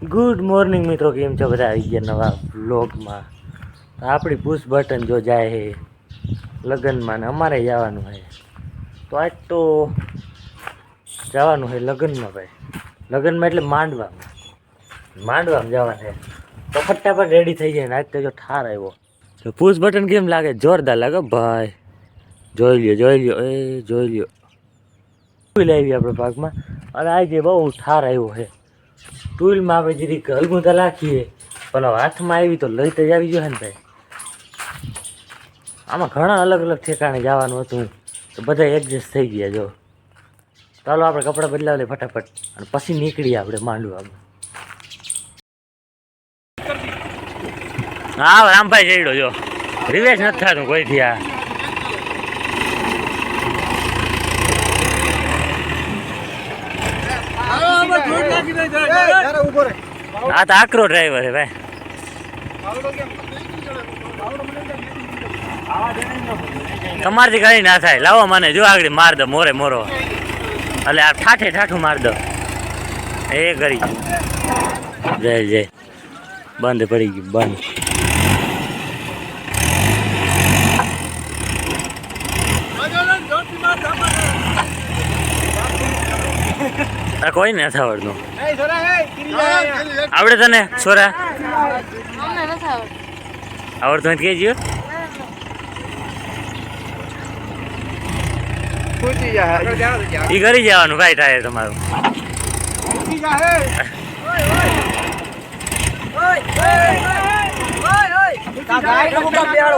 Good morning મિત્રો, કેમ છો બધા? આવી ગયા નવા બ્લોગમાં આપણી પુશ બટન જો જાય છે લગ્નમાં ને અમારે જવાનું છે તો આજ તો જવાનું છે લગ્નમાં ભાઈ. લગ્નમાં એટલે માંડવામાં. માંડવામાં જવાનું છે તો ફટાફટ રેડી થઈ જાય ને આજ તો જો ઠાર આવ્યો. તો પુશ બટન કેમ લાગે? જોરદાર લાગે ભાઈ. જોઈ લ્યો જોઈ લ્યો, એ જોઈ લ્યો. લાવી આપણે પાકમાં અને આજે બહુ ઠાર આવ્યો છે ટુલમાં આપણે જરીક હલગું તો રાખીએ, પણ હાથમાં આવી તો લઈ તો આવી જોઈએ ને ભાઈ. આમાં ઘણા અલગ અલગ ઠેકાણે જવાનું હતું. તો બધા એડજસ્ટ થઈ ગયા જો. ચાલો આપણે કપડાં બદલાવી લઈએ ફટાફટ અને પછી નીકળીએ આપણે માંડવામાં. હા, રામભાઈ જઈડો જો. રિવેશ નથી થતું કોઈથી આ. આ તો આકરો ડ્રાઈવર છે ભાઈ. તમારથી કઈ ના થાય. લાવો મને, જો આગળ માર દો, મોરે મોરો. એટલે આ ઠાઠે ઠાઠું માર દો. એ કરી. જય જય. બંધ પડી ગયું, બંધ. આ કોઈ ને નથી આવડતું. આવડે તને છોરા? આવડતું. નથી કહેજો એ કરી જવાનું ભાઈ થાય તમારું.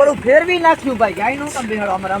ઓલું ફેરવી નાખ્યું ભાઈ. ગાયનું કામ બેહાડો અમારા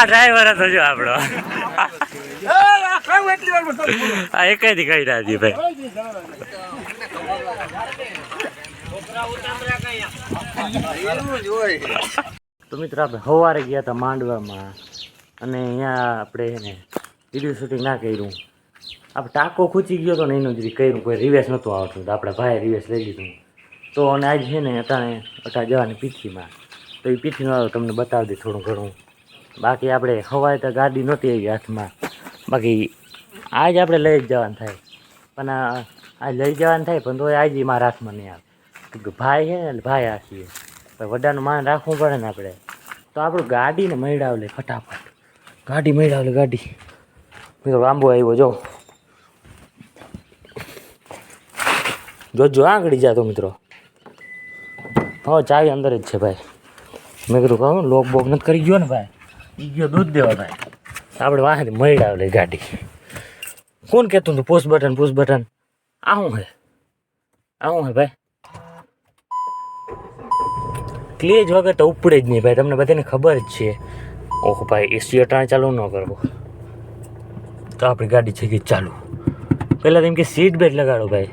આ ડ્રાઈવર હતો જો આપણો. આ એક જ કહી રાજી ભાઈ. તો મિત્રો આપણે સવારે ગયા હતા માંડવામાં અને અહીંયા આપણે એને વીડિયો શૂટિંગ ના કર્યું. આપણે ટાંકો ખૂચી ગયો હતો ને એનું જ કર્યું, કોઈ રિવેસ નહોતું આવતું. તો આપણા ભાઈ રિવેસ લઈ લીધું. તો અને આજ છે ને અટાણે અટા જવાની પીઠીમાં. તો એ પીઠીનો તમને બતાવી દે થોડું ઘણું. બાકી આપણે હવાય તો ગાડી નહોતી આવી હાથમાં. બાકી આજ આપણે લઈ જ જવાનું થાય. પણ આજ લઈ જવાનું થાય પણ તોય આજ મારા હાથમાં નહીં આવે. ભાઈ છે ને ભાઈ આ છીએ વડાનું માન રાખવું પડે ને આપણે. તો આપણું ગાડીને મેળાવલે ફટાફટ. ગાડી મેળાવલે ગાડી. મિત્રો લાંબો આવ્યો, જો. જોજો, આંગળી જાતો મિત્રો. હા, ચાવી અંદર જ છે ભાઈ. મેં કીધું કહું લોક બોક નથી કરી ગયો ને ભાઈ. ગયો દૂધ દેવા ભાઈ. આપણે વાંથી મળી ગાડી. કોણ કહેતું હતું પોસ્ટ બટન પોસ્ટ બટન આ શું હે? આવું હે ભાઈ? ક્લેજ વગર તો ઉપડે જ નહીં ભાઈ, તમને બધાને ખબર જ છે. ઓહો ભાઈ એસી અટાણે ચાલુ ન કરવો. તો આપણી ગાડી છે કે ચાલુ? પહેલાં તો એમ કે સીટ બેલ્ટ લગાડો ભાઈ.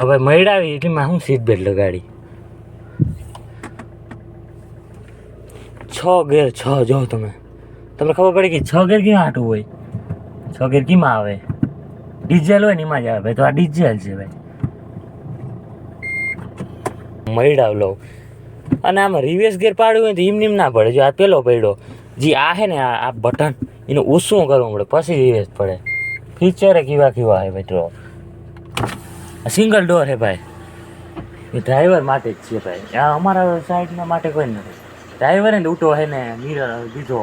હવે મૈડાવી એટલે મેં હું સીટ બેલ્ટ લગાડી? છ ગેર છ જો તમે. તમને ખબર પડે કે છ ગેર કેમ આટું હોય? છ ગેર કેમાં આવે? ડીઝલ હોય ને એમાં જ આવે ભાઈ, તો આ ડીઝલ છે ભાઈ. મૈડાવ લો અને આમાં રિવેસ ગેર પાડવું હોય તો એમ નીમ ના પડે. જો આ પેલો પડ્યો, જે આ છે ને, આ બટન એનું ઓછું કરવું પડે, પછી રિવેસ પડે. ફીચરે કેવા કેવા હે ભાઈ આ સિંગલ ડોર હે ભાઈ. એ ડ્રાઈવર માટે જ છે ભાઈ. આ અમારા સાઈડના માટે કોઈ નથી. ડ્રાઈવરે લૂંટો હે ને મિરર દીધો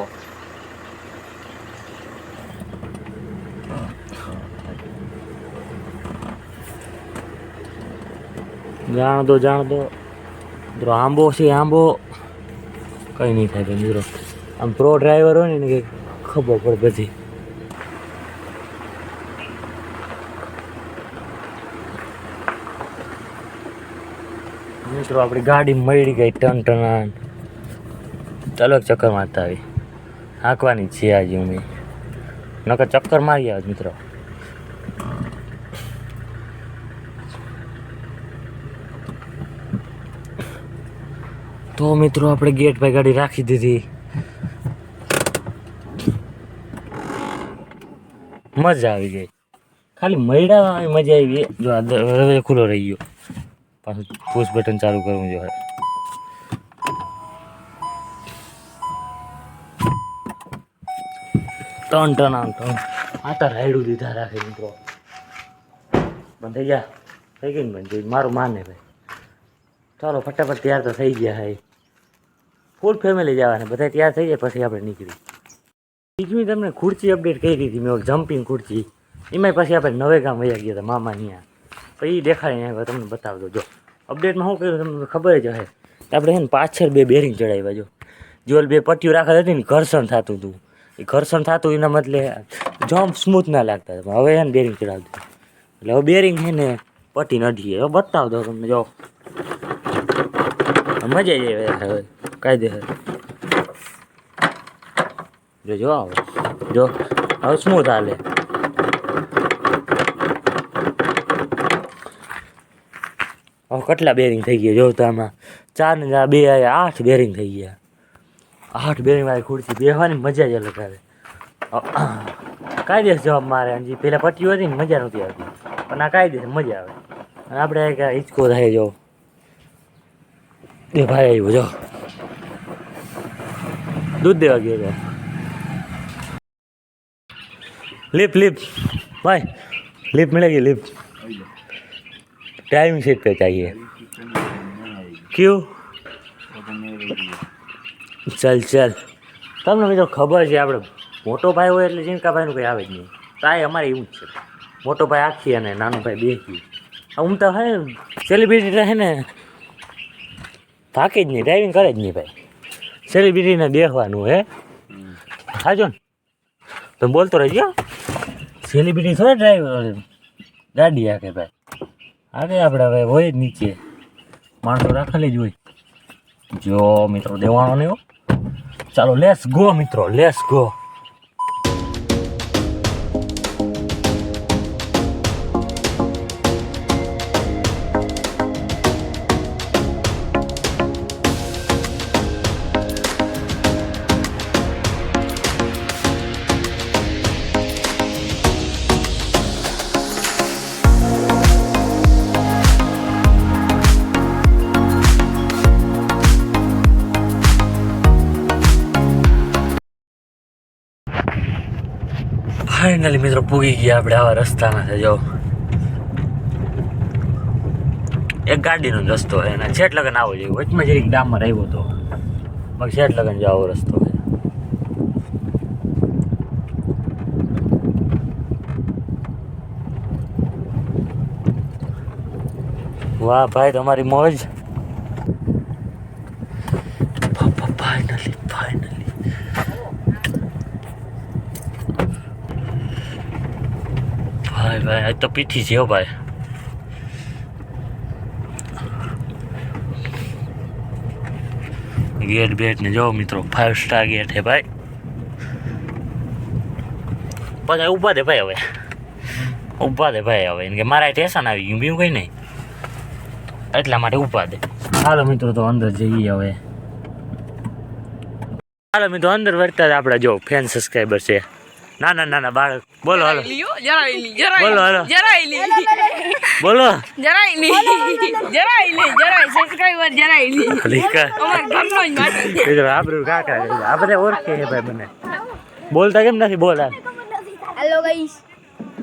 જાણ દો જાણ દો આંબો છે, આંબો. કંઈ નહીં થાય મિત્રો આમ પ્રો ડ્રાઈવર હોય ને એને કંઈક ખબર પડે બધી. મિત્રો, આપણી ગાડી મળી ગઈ ટન ટન. ચાલો એક ચક્કર મારતા આવી. હાંકવાની છે આજે અમે નકર ચક્કર મારી આવે મિત્રો. તો મિત્રો, આપણે ગેટ ભાઈ ગાડી રાખી દીધી. મજા આવી ગઈ. ખાલી મૈડા મજા આવી. જો આ ખુલ્લો રહી ગયો. પાછું પુશ બટન ચાલુ કરવું જોઈએ ટન ટન આમ ટન આ તો રાયડું દીધા રાખે મિત્રો. બંધ થઈ ગયા? થઈ ગઈ ને બંધ? મારું માને ભાઈ. ચાલો, ફટાફટ તૈયાર તો થઈ ગયા ભાઈ ફૂલ ફેમિલી જવાને. બધા તૈયાર થઈ જાય પછી આપણે નીકળી બીજું તમને ખુરચી અપડેટ કરી દીધી મેં જમ્પિંગ ખુરચી એમાંય પછી આપણે નવે ગામ વયા ગયા હતા, મામા અહીંયા પછી એ દેખાડી ને તમને બતાવજો. જો અપડેટમાં શું કર્યું તમને ખબર જ હશે આપણે છે ને પાછળ બે બેરિંગ ચડાવ્યા, જો. જો બે પટ્ટીઓ રાખેલ હતી ને, ઘર્ષણ થતું હતું. એ ઘર્ષણ થતું એના બદલે જમ્પ સ્મૂથ ના લાગતા. પણ હવે એને બેરિંગ ચડાવતું એટલે હવે બેરિંગ છે ને પટી નઢીએ હવે બતાવ દો તમને, જો. મજા આવી જાય હવે કાયદેસર જો જો આવો. જો, હવે સ્મૂથ હાલે. હવે કેટલા બેરિંગ થઈ ગયા? જો તો આમાં ચાર ને બે આઠ બેરિંગ થઈ ગયા. આઠ બેરિંગ વાળી ખુરશી બેસવાની મજા જ અલગ આવે કાયદેસર જવાબ મારે હજી પેલા પટ્ટીઓ હતી ને મજા નહોતી આવતી પણ આ કાયદેસર મજા આવે અને આપણે એક આ હિંચકો થાય જો બે ભાઈ આવ્યો જો દૂધ દેવા ગયો હતો लिप लिप भाई लिप मिलेगी लिप टाइम सीट पे चाहिए क्यों ચાલ ચાલ. તમને મિત્રો ખબર છે આપણે મોટો ભાઈ હોય એટલે જીનકાભાઈનું કંઈ આવે જ નહીં. તાય અમારે એવું જ છે. મોટો ભાઈ આખી અને નાનો ભાઈ બે હું તો હે, સેલિબ્રિટી રહે ને, થાકે જ નહીં ડ્રાઇવિંગ કરે જ નહીં ભાઈ. સેલિબ્રિટીને દેખવાનું હે. સાચો ને. તમે બોલતો રહેજો. સેલિબ્રિટી થોડા ડ્રાઈવર ગાડી આખે ભાઈ. આગે આપણે હવે હોય જ નીચે. માણસો રાખેલી જ હોય. જો મિત્રો દેવાનો નહીં ચાલો લેસ ગો મિત્રો લેસ ગો ફાઇનલી મિત્રો પૂગી ગયા આપણે આવા રસ્તામાં છે, જો. એક ગાડીનો રસ્તો છે, અને છેટ લગન આવો જોઈએ. વચમાં જરીક ગામમાં રહ્યો હતો મગ છેટ લગન જો આવો રસ્તો છે. વાહ, ભાઈ, તમારી મોજ ફાઇનલી ફાઇનલી ભાઈ ભાઈ, આ તો પીઠી છે ભાઈ. ગેટ બેટ ને જો મિત્રો ફાઇવ સ્ટાર ગેટ છે ભાઈ. પછી ઊભા દે ભાઈ હવે. ઊભા દે ભાઈ હવે કે મારા ટેશન આવી ગયું, બીજું કંઈ નહીં. એટલા માટે ઊભા દે. હાલો મિત્રો, તો અંદર જઈએ હવે. હાલો મિત્રો, અંદર વર્તા આપણા જો ફેન સબસ્ક્રાઈબર છે. ના ના ના ના બાળક. બોલો હાલો. બોલો, હાલો. બોલો આબરૂ કાકા. આ બધા ઓળખે છે ભાઈ મને. બોલતા કેમ નથી? બોલા હેલો ગાઈસ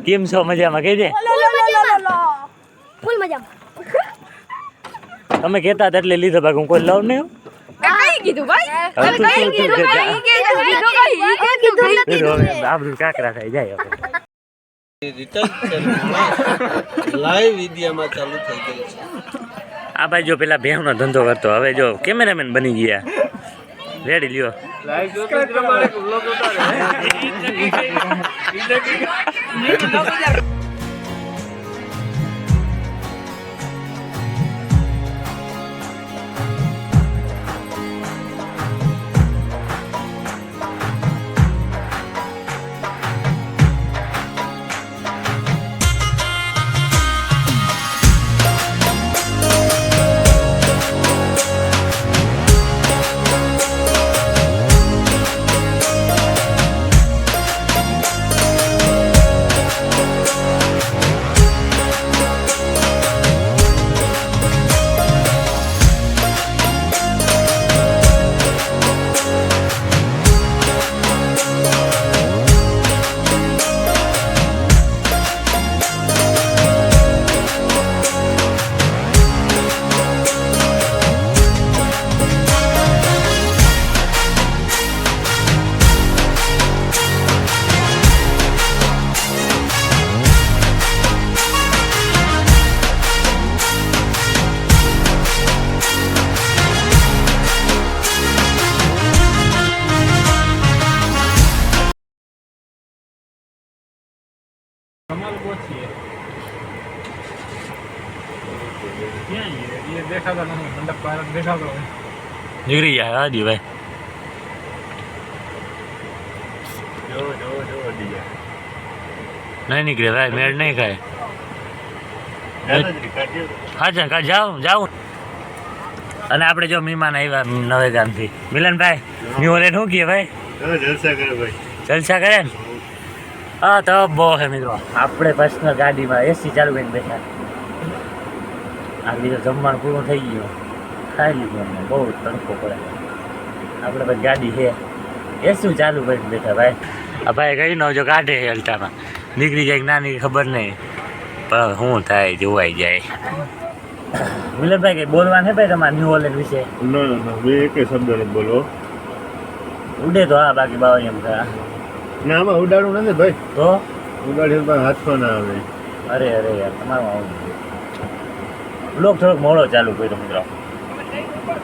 કેમ છો? મજામાં? કહી દે. ફૂલ મજામાં. તમે કહેતા હતા એટલે લીધો ભાગ. હું કોઈ લઉં નહીં કીધું ભાઈ અરે કઈ કીધું કઈ કીધું કીધું કઈ કીધું કઈ કીધું આબરૂ કાકરા થઈ જાય હવે લાઈવ વિડીયોમાં ચાલુ થઈ ગયું છે આ ભાઈ જો પેલા ભેહનો ધંધો કરતો હવે જો કેમેરામેન બની ગયા રેડી લ્યો કમાલ પહોંચીએ ક્યાં એ એ દેખાતા નથી. મંડપ ભારત દેખાતો હોય. નીકળી જાય હાજી ભાઈ. જો જો જો ડીજે. નહીં નીકળે ભાઈ મેળ નહીં ખાય. હા કા જાઉં જાઉં અને આપણે જો મહેમાન આવ્યા નવે ગામથી. મિલનભાઈ ન્યુ ઓલેન્ડ શું કહે ભાઈ? જલસા કરે ભાઈ. જલસા કરે ને? હા તો બહુ છે મિત્રો. આપણે પર્સનલ ગાડીમાં એસી ચાલુ કરીને બેઠા. આ લીધે જમવાનું પૂરું થઈ ગયું. ખાઈ લીધું અમને બહુ તડકો પડે. આપણે પછી ગાડી છે. એસી ચાલુ કરીને બેઠા ભાઈ. આ ભાઈ કઈ નો જો કાઢે છે અલ્ટામાં. નીકળી જાય કે ના નીકળી ખબર નહીં. પણ શું થાય જોવાઈ જાય. મિલનભાઈ કઈ બોલવાનું છે ભાઈ તમારા ન્યુ ઓલેન્ડ વિશે? નો ના મેં એક શબ્દ નથી બોલો ઉડે તો હા બાકી બાવા એમ થા ના આમાં ઉડાડું નથી ભાઈ. તો? ઉડાડી પણ હાથમાં ના આવે. અરે અરે યાર તમારું આવું બ્લોગ થોડોક મોડો ચાલુ કર્યો મિત્રો.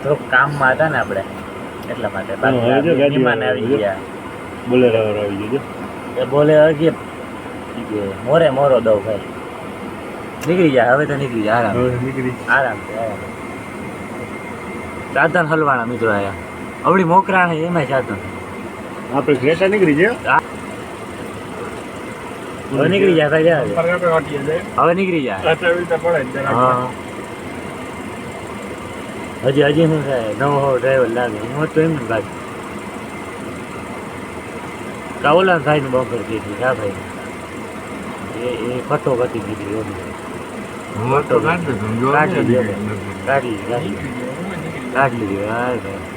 થોડોક કામમાં હતા ને આપણે એટલા માટે. મહેમાન આવી ગયા. બોલે આવી ગયો એ બોલે હજી કે મોરે મોરો દઉં ભાઈ. નીકળી જાય હવે તો નીકળી જાય આરામ. નીકળી. આરામ સાધન હલવાના મિત્રો આયા અવળી મોકરા એમાં સાધન. આપણે ક્રેટા નીકળી જાય હવે નીકળી જાય જાય હવે નીકળી જાય ને હા. હજી હજી શું થાય? નવો હો ડ્રાઈવર લાગે. હું તો એમ ને બાકી કાવલા થાય ને બમ્પર દીધી હા ભાઈ. એ એ ફટો કટી દીધી એમ. કાઢી કાઢી કાઢી લીધી હા ભાઈ.